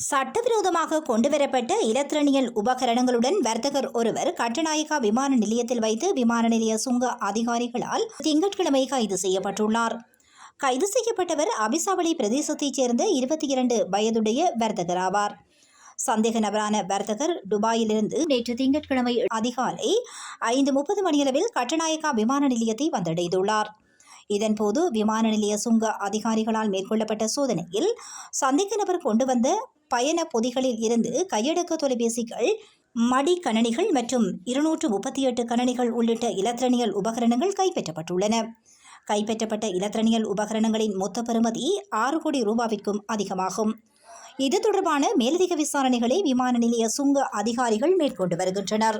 சட்டவிரோதமாக கொண்டுவரப்பட்ட இலத்திரனியல் உபகரணங்களுடன் வர்த்தகர் ஒருவர் கட்டநாயகா விமான நிலையத்தில் வைத்து விமான நிலைய சுங்க அதிகாரிகளால் திங்கட்கிழமை கைது செய்யப்பட்டுள்ளார். கைது செய்யப்பட்டவர் அபிசாவளி பிரதேசத்தைச் சேர்ந்த இருபத்தி இரண்டு வயதுடைய வர்த்தகர் ஆவார். சந்தேக நபரான வர்த்தகர் துபாயிலிருந்து நேற்று திங்கட்கிழமை அதிகாலை ஐந்து முப்பது மணியளவில் கட்டநாயக்கா விமான நிலையத்தை வந்தடைந்துள்ளார். இதன்போது விமான நிலைய சுங்க அதிகாரிகளால் மேற்கொள்ளப்பட்ட சோதனையில் சந்தேக நபர் கொண்டு வந்த பயண பொதிகளில் இருந்து கையடக்க தொலைபேசிகள் மடி கணனிகள் மற்றும் இருநூற்று முப்பத்தி எட்டு கணனிகள் உள்ளிட்ட இலத்திரனியல் உபகரணங்கள் கைப்பற்றப்பட்டுள்ளன. கைப்பற்றப்பட்ட இலத்திரனியல் உபகரணங்களின் மொத்த பெறுமதி ஆறு கோடி ரூபாவிற்கும் அதிகமாகும். இது தொடர்பான மேலதிக விசாரணைகளை விமான நிலைய சுங்க அதிகாரிகள் மேற்கொண்டு வருகின்றனர்.